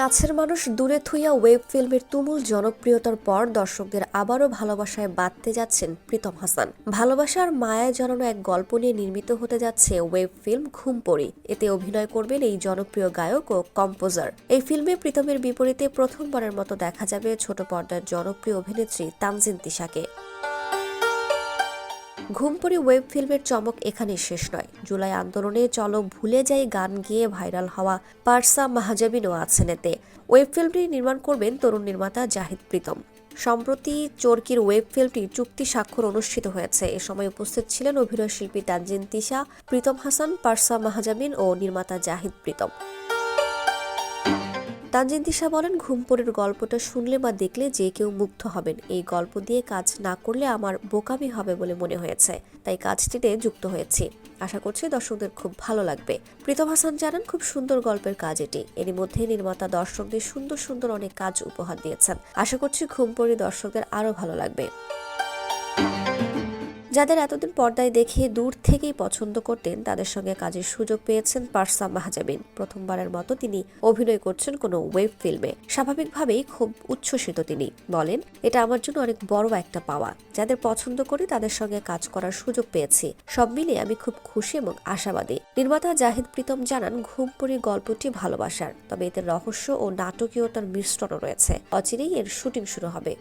কাছের মানুষ দূরে থুইয়া ওয়েব ফিল্মের তুমুল জনপ্রিয়তার পর দর্শকদের আবারও ভালোবাসায় বাঁধতে যাচ্ছেন প্রীতম হাসান। ভালোবাসার মায়ায় জড়ানো এক গল্প নিয়ে নির্মিত হতে যাচ্ছে ওয়েব ফিল্ম ঘুম ঘুমপড়ি। এতে অভিনয় করবেন এই জনপ্রিয় গায়ক ও কম্পোজার। এই ফিল্মে প্রীতমের বিপরীতে প্রথমবারের মতো দেখা যাবে ছোট পর্দার জনপ্রিয় অভিনেত্রী তানজিন তিশাকে। ঘুমপুরি ওয়েব ফিল্মের চমক এখানে শেষ নয়। জুলাই আন্দোলনে চলো ভুলে যাই গান গিয়ে ভাইরাল হওয়া পারসা মাহাজাবিনও আছেন এতে। ওয়েব ফিল্মটি নির্মাণ করবেন তরুণ নির্মাতা জাহিদ প্রীতম। সম্প্রতি চরকির ওয়েব ফিল্মটি চুক্তি স্বাক্ষর অনুষ্ঠিত হয়েছে। এ সময় উপস্থিত ছিলেন অভিনয় শিল্পী তানজিন তিশা, প্রীতম হাসান, পারসা মাহাজাবিন ও নির্মাতা জাহিদ প্রীতম। তানজিন তিশা বলেন ঘুমপুরের গল্পটা শুনলে বা দেখলে যে কেউ মুগ্ধ হবেন। এই গল্প দিয়ে কাজ না করলে আমার বোকামি হবে বলে মনে হয়েছে। তাই কাজটিতে যুক্ত হয়েছি। আশা করছি দর্শকদের খুব ভালো লাগবে। প্রীতম হাসান জানান, খুব সুন্দর গল্পের কাজ এটি। এরই মধ্যে নির্মাতা দর্শকদের সুন্দর সুন্দর অনেক কাজ উপহার দিয়েছেন। আশা করছি ঘুমপুরি দর্শকদের আরও ভালো লাগবে। যাদের এতদিন পর্দায় দেখে দূর থেকেই পছন্দ করতেন, তাদের সঙ্গে কাজের সুযোগ পেয়েছেন পারসা মাহাজাবিন। প্রথমবারের মতো তিনি অভিনয় করছেন কোনো ওয়েব ফিল্মে। স্বাভাবিকভাবেই খুব উচ্ছ্বসিত তিনি। বলেন, এটা আমার জন্য অনেক বড় একটা পাওয়া। যাদের পছন্দ করি, তাদের সঙ্গে কাজ করার সুযোগ পেয়েছি। সব মিলিয়ে আমি খুব খুশি এবং আশাবাদী। নির্মাতা জাহিদ প্রীতম জানান ঘুমপুরি গল্পটি ভালোবাসার, তবে এতে রহস্য ও নাটকীয়তার মিশ্রণও রয়েছে। অচিরেই এর শুটিং শুরু হবে।